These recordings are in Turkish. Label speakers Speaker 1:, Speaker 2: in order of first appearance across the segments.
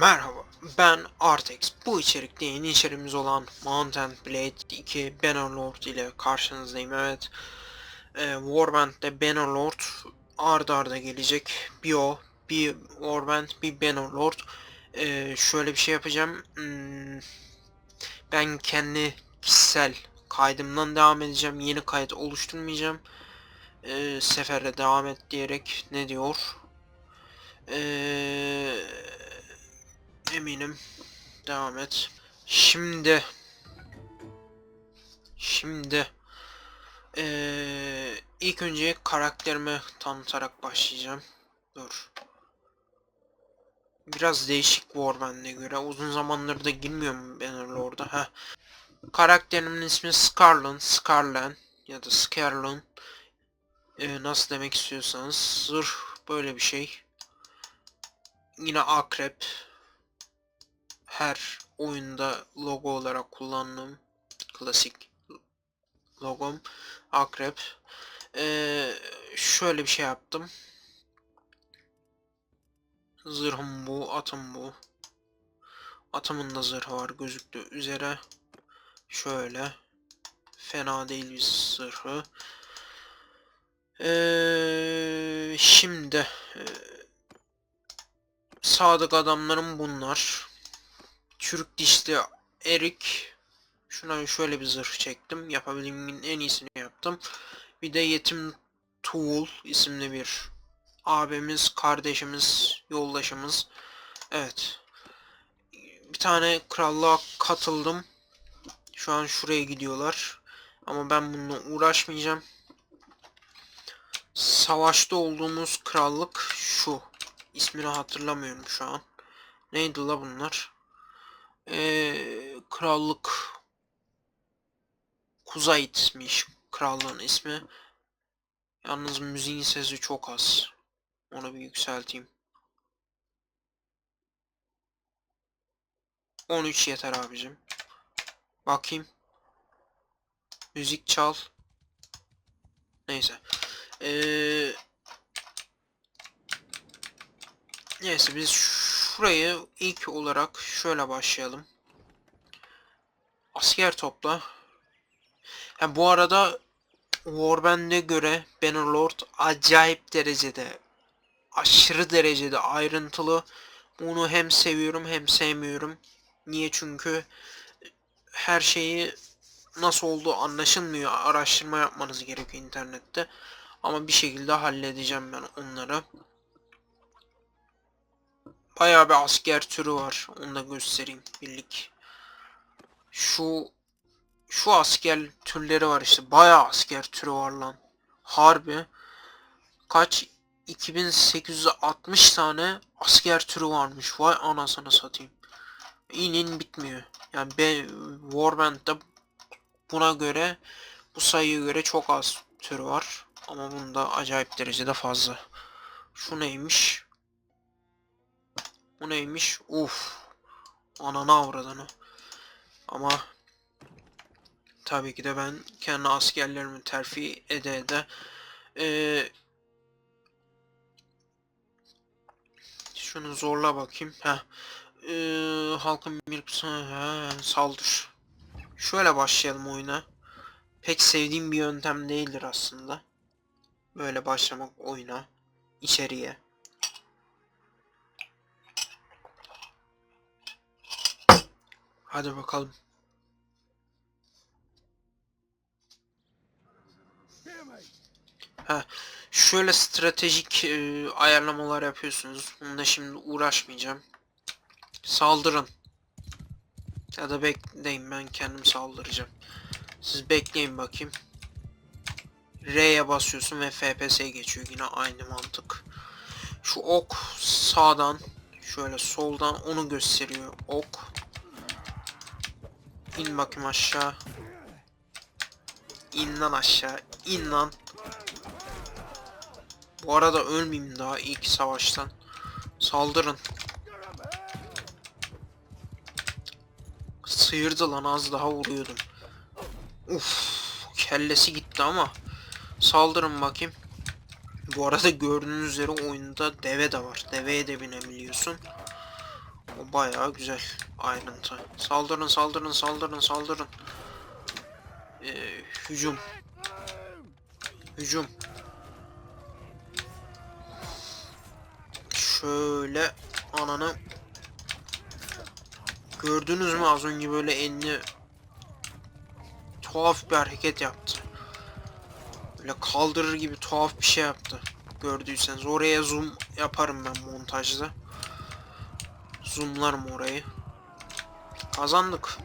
Speaker 1: Merhaba, ben Artex. Bu içerikte yeni içeriğimiz olan Mountain Blade 2 Bannerlord ile karşınızdayım. Evet, e, Warband'de Bannerlord arda arda gelecek. Bir o, bir Warband, bir Bannerlord. E, şöyle bir şey yapacağım. Hmm, ben kendi kişisel kaydımdan devam edeceğim. Yeni kayıt oluşturmayacağım. E, sefere devam et diyerek ne diyor? Eee eminim. Devam et. Şimdi şimdi eee ilk önce karakterimi tanıtarak başlayacağım. Dur. Biraz değişik Warband'e göre. Uzun zamandır da girmiyorum Bannerlord'a. Heh. Karakterimin ismi Scarlan, Scarlan ya da Scarlan. Ee, nasıl demek istiyorsanız. Zırh böyle bir şey. Yine akrep. Her oyunda logo olarak kullandığım klasik logom akrep. Ee, şöyle bir şey yaptım. Zırhım bu, atım bu. Atımın da zırhı var gözüktüğü üzere. Şöyle. Fena değil bir zırhı. Ee, şimdi e, sadık adamlarım bunlar. Çürük dişli erik. Şuna şöyle bir zırh çektim. Yapabildiğimin en iyisini yaptım. Bir de yetim Tool isimli bir abimiz, kardeşimiz, yoldaşımız. Evet. Bir tane krallığa katıldım. Şu an şuraya gidiyorlar. Ama ben bununla uğraşmayacağım. Savaşta olduğumuz krallık şu. İsmini hatırlamıyorum şu an. Neydi la bunlar? Ee, krallık Kuzeyt'miş krallığın ismi. Yalnız müziğin sesi çok az. Onu bir yükselteyim. 13 yeter abicim. Bakayım. Müzik çal. Neyse. Ee, neyse biz şurayı ilk olarak şöyle başlayalım. Asker topla. Ha, bu arada Warband'e göre Bannerlord acayip derecede aşırı derecede ayrıntılı. Bunu hem seviyorum hem sevmiyorum. Niye? Çünkü her şeyi nasıl olduğu anlaşılmıyor. Araştırma yapmanız gerekiyor internette. Ama bir şekilde halledeceğim ben onları. Bayağı bir asker türü var. Onu da göstereyim birlik. Şu şu asker türleri var işte. Bayağı asker türü var lan. Harbi. Kaç 2860 tane asker türü varmış. Vay anasını satayım. İnin bitmiyor. Yani be Warband'da buna göre bu sayıya göre çok az tür var. Ama bunda acayip derecede fazla. Şu neymiş? Bu neymiş? Uf. Ananı avradını. Ama tabii ki de ben kendi askerlerimi terfi ede ede ee, şunu zorla bakayım. Heh. Ee, halkın bir kısmı he, saldır. Şöyle başlayalım oyuna. Pek sevdiğim bir yöntem değildir aslında. Böyle başlamak oyuna, içeriye. Hadi bakalım. Ha, şöyle stratejik e, ayarlamalar yapıyorsunuz. Bununla şimdi uğraşmayacağım. Saldırın. Ya da bekleyin ben kendim saldıracağım. Siz bekleyin bakayım. R'ye basıyorsun ve FPS geçiyor. Yine aynı mantık. Şu ok sağdan şöyle soldan onu gösteriyor. Ok. İn bakayım aşağı. İn lan aşağı. İn lan. Bu arada ölmeyeyim daha ilk savaştan. Saldırın. Sıyırdı lan az daha vuruyordum. Uf, kellesi gitti ama. Saldırın bakayım. Bu arada gördüğünüz üzere oyunda deve de var. Deveye de binebiliyorsun. O bayağı güzel ayrıntı. Saldırın saldırın saldırın saldırın. Ee, hücum. Hücum. Şöyle ananı Gördünüz mü az önce böyle elini tuhaf bir hareket yaptı. Böyle kaldırır gibi tuhaf bir şey yaptı. Gördüyseniz oraya zoom yaparım ben montajda. Zoomlarım orayı. Kazandık.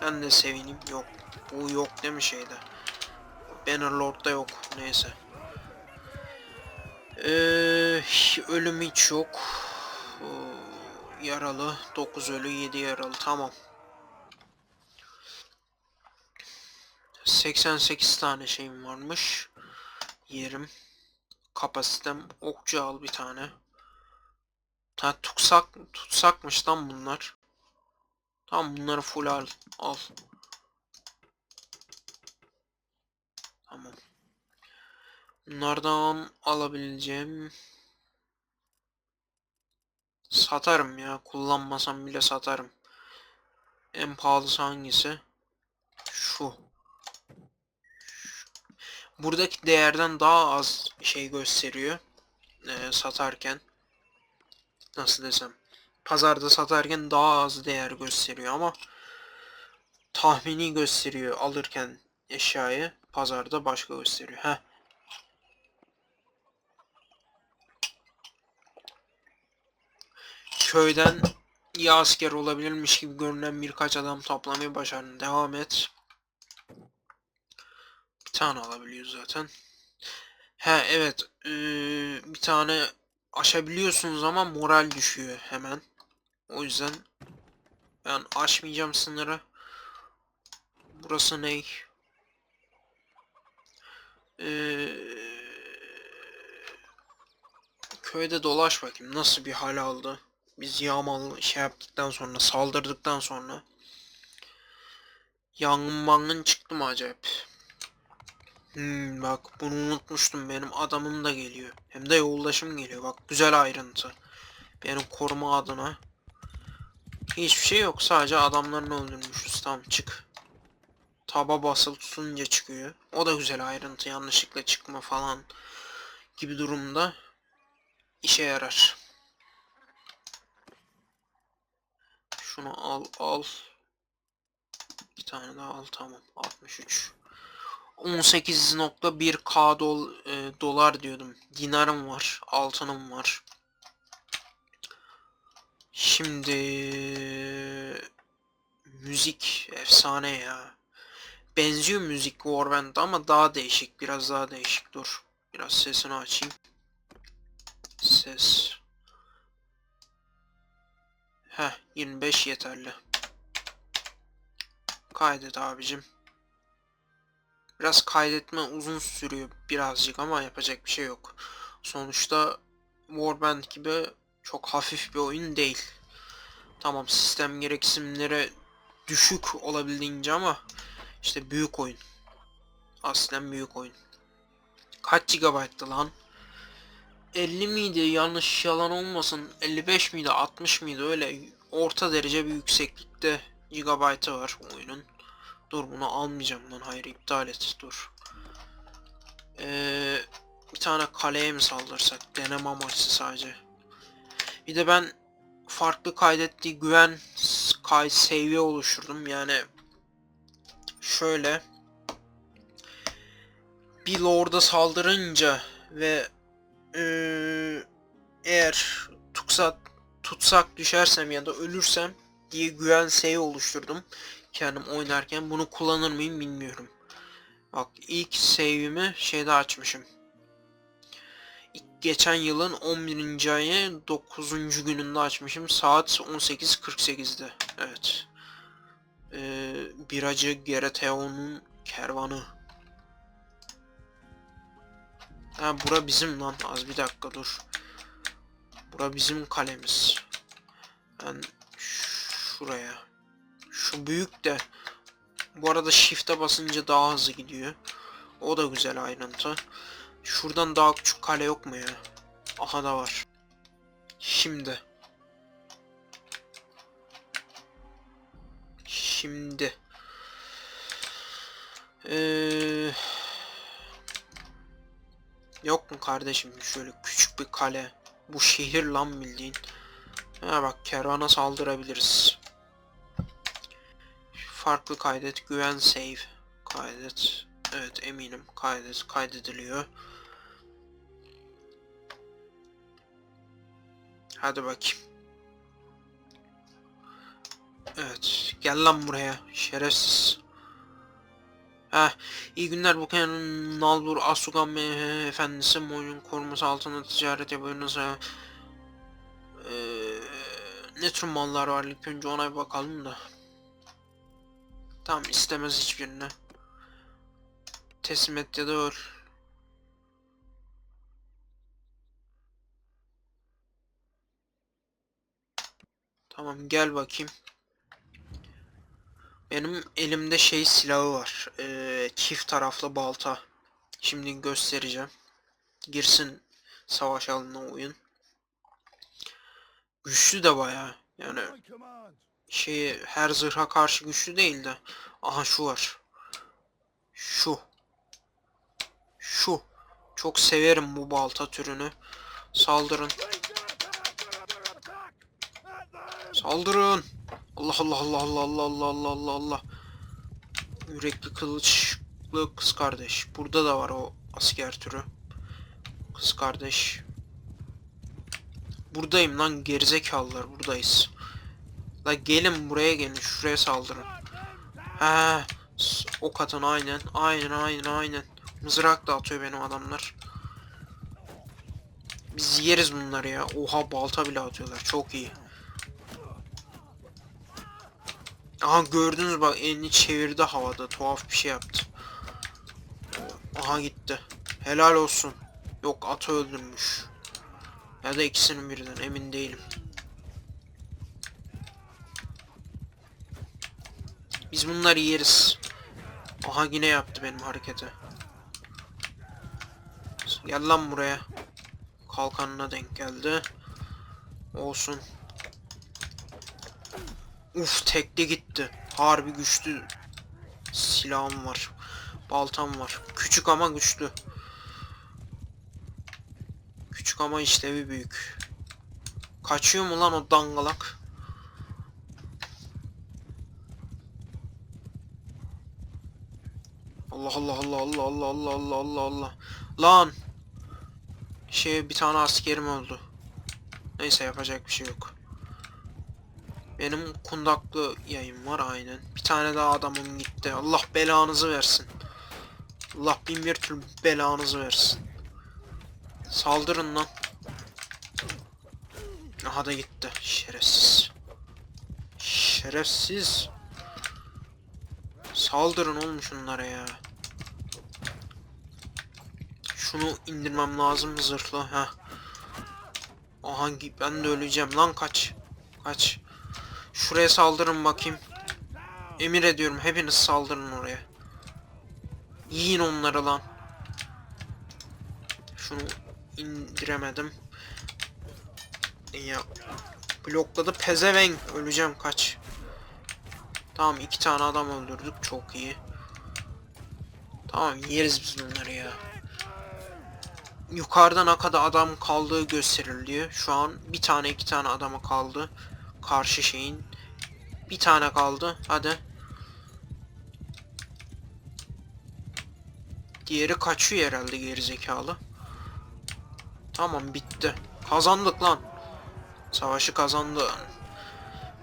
Speaker 1: Ben de sevineyim. Yok. Bu yok değil mi şeyde? Bannerlord'da yok. Neyse. Ee, ölüm hiç yok. Ee, Yaralı. 9 ölü 7 yaralı. Tamam. 88 tane şeyim varmış. Yerim. Kapasitem. Okçu al bir tane. Ha tutsak, tutsakmış lan bunlar. Tamam bunları full al. Al. Tamam. Bunlardan alabileceğim satarım ya. Kullanmasam bile satarım. En pahalısı hangisi? Şu. Buradaki değerden daha az şey gösteriyor. Ee, satarken. Nasıl desem. Pazarda satarken daha az değer gösteriyor ama tahmini gösteriyor alırken eşyayı. Pazarda başka gösteriyor. Heh. Köyden iyi asker olabilirmiş gibi görünen birkaç adam toplamayı başardın. Devam et. Bir tane alabiliyoruz zaten. He evet. Ee, bir tane aşabiliyorsunuz ama moral düşüyor hemen. O yüzden ben aşmayacağım sınırı. Burası ne? Ee, köyde dolaş bakayım nasıl bir hal aldı. Biz yağmalı şey yaptıktan sonra saldırdıktan sonra yangın mangın çıktı mı acayip? Hmm, bak bunu unutmuştum benim adamım da geliyor. Hem de yoldaşım geliyor bak güzel ayrıntı. Benim koruma adına. Hiçbir şey yok sadece adamlarını öldürmüşüz tamam çık. Taba basılı tutunca çıkıyor. O da güzel ayrıntı yanlışlıkla çıkma falan gibi durumda işe yarar. Şunu al al. Bir tane daha al tamam 63. 18.1k dol, e, dolar diyordum. Dinarım var, altınım var. Şimdi müzik efsane ya. Benziyor müzik Warband ama daha değişik, biraz daha değişik. Dur. Biraz sesini açayım. Ses. Heh, 25 yeterli. Kaydet abicim. Biraz kaydetme uzun sürüyor birazcık ama yapacak bir şey yok. Sonuçta Warband gibi çok hafif bir oyun değil. Tamam sistem gereksinimleri düşük olabildiğince ama işte büyük oyun. Aslen büyük oyun. Kaç GB'tı lan? 50 miydi? Yanlış yalan olmasın. 55 miydi? 60 mıydı? Öyle orta derece bir yükseklikte gigabaytı var oyunun. Dur bunu almayacağım lan. Hayır iptal et. Dur. Ee, bir tane kaleye mi saldırsak? Deneme amaçlı sadece. Bir de ben farklı kaydettiği güven kay seviye oluşturdum. Yani şöyle bir lord'a saldırınca ve ee, eğer tutsak tutsak düşersem ya da ölürsem diye güven seviye oluşturdum kendim oynarken bunu kullanır mıyım bilmiyorum. Bak ilk save'imi şeyde açmışım. Geçen yılın 11. ayı 9. gününde açmışım. Saat 18.48'de. Evet. Ee, biracı Gerateon'un kervanı. Ha bura bizim lan. Az bir dakika dur. Bura bizim kalemiz. Ben şuraya. Şu büyük de bu arada shift'e basınca daha hızlı gidiyor. O da güzel ayrıntı. Şuradan daha küçük kale yok mu ya? Aha da var. Şimdi. Şimdi. Ee, yok mu kardeşim şöyle küçük bir kale? Bu şehir lan bildiğin. Ha bak kervana saldırabiliriz. Farklı kaydet, güven save. Kaydet. Evet eminim kaydet, kaydediliyor. Hadi bakayım. Evet. Gel lan buraya. Şerefsiz. Heh. iyi günler bu Kenan Nalbur Asugan efendisi oyun koruması altında ticaret yapıyorsunuz. Ee, ne tür mallar var ilk önce ona bir bakalım da. Tamam istemez hiçbirini. Teslim et ya da öl. Tamam gel bakayım. Benim elimde şey silahı var. Ee, çift taraflı balta. Şimdi göstereceğim. Girsin savaş alanına oyun. Güçlü de bayağı. Yani şey her zırha karşı güçlü değil de. Aha şu var. Şu. Şu. Çok severim bu balta türünü. Saldırın. Saldırın. Allah Allah Allah Allah Allah Allah Allah Allah Allah. Yürekli kılıçlı kız kardeş. Burada da var o asker türü. Kız kardeş. Buradayım lan gerizekalılar buradayız. La gelin buraya gelin şuraya saldırın. Ha, o katın aynen aynen aynen aynen. Mızrak da atıyor benim adamlar. Biz yeriz bunları ya. Oha balta bile atıyorlar. Çok iyi. Aha gördünüz bak elini çevirdi havada. Tuhaf bir şey yaptı. Aha gitti. Helal olsun. Yok atı öldürmüş. Ya da ikisinin birden emin değilim. Biz bunları yeriz. Aha yine yaptı benim hareketi. Gel lan buraya. Kalkanına denk geldi. Olsun. Uf tekli gitti. Harbi güçlü silahım var. Baltam var. Küçük ama güçlü. Küçük ama işlevi büyük. Kaçıyor mu lan o dangalak? Allah Allah Allah Allah Allah Allah Allah Allah Allah. Lan. Şey bir tane askerim öldü. Neyse yapacak bir şey yok. Benim kundaklı yayım var aynen. Bir tane daha adamım gitti. Allah belanızı versin. Allah bin bir türlü belanızı versin. Saldırın lan. Aha da gitti. Şerefsiz. Şerefsiz. Saldırın oğlum şunlara ya. Şunu indirmem lazım zırhlı. ha. Aha ben de öleceğim lan kaç. Kaç. Şuraya saldırın bakayım. Emir ediyorum hepiniz saldırın oraya. Yiyin onları lan. Şunu indiremedim. Ya blokladı pezevenk. Öleceğim kaç. Tamam iki tane adam öldürdük çok iyi. Tamam yeriz biz bunları ya. Yukarıda ne kadar adam kaldığı gösteriliyor. Şu an bir tane iki tane adamı kaldı. Karşı şeyin. Bir tane kaldı. Hadi. Diğeri kaçıyor herhalde gerizekalı. Tamam bitti. Kazandık lan. Savaşı kazandı.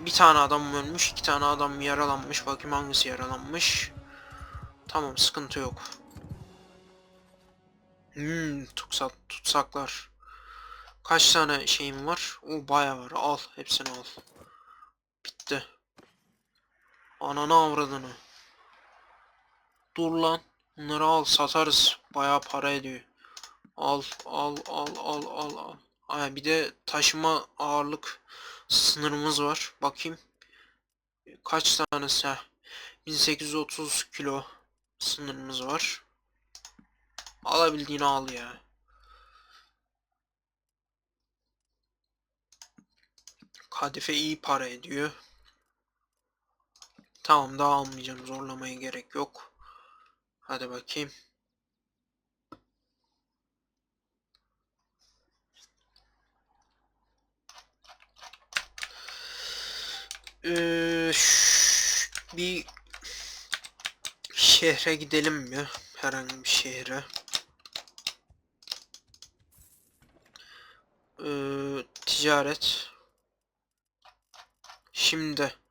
Speaker 1: Bir tane adam ölmüş, iki tane adam yaralanmış. Bakayım hangisi yaralanmış. Tamam, sıkıntı yok. Hmm, tutsak, tutsaklar. Kaç tane şeyim var? O bayağı var. Al, hepsini al. Bitti. Ananı avradını. Dur lan. Bunları al, satarız. Bayağı para ediyor. Al, al, al, al, al, al. Ay, bir de taşıma ağırlık sınırımız var. Bakayım. Kaç tanesi? Heh. 1830 kilo sınırımız var. Alabildiğini al ya. Kadife iyi para ediyor. Tamam daha almayacağım. Zorlamaya gerek yok. Hadi bakayım. Ee, bir şehre gidelim mi? Herhangi bir şehre. Ee, ticaret. Şimdi.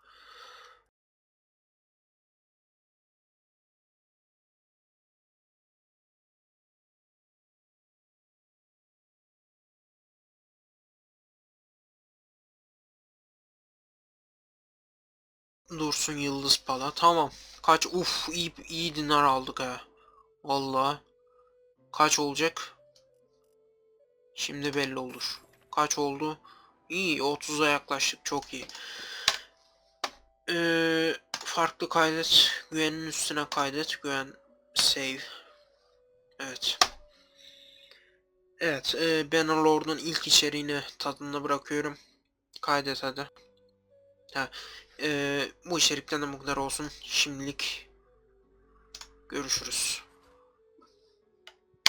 Speaker 1: Dursun Yıldız Pala. Tamam. Kaç? Uf iyi, iyi dinar aldık ha. Vallahi. Kaç olacak? Şimdi belli olur. Kaç oldu? İyi 30'a yaklaştık. Çok iyi. Ee, farklı kaydet. Güvenin üstüne kaydet. Güven save. Evet. Evet. E, Bannerlord'un ilk içeriğini tadında bırakıyorum. Kaydet hadi. Ha, e, bu içerikten de bu kadar olsun. Şimdilik görüşürüz.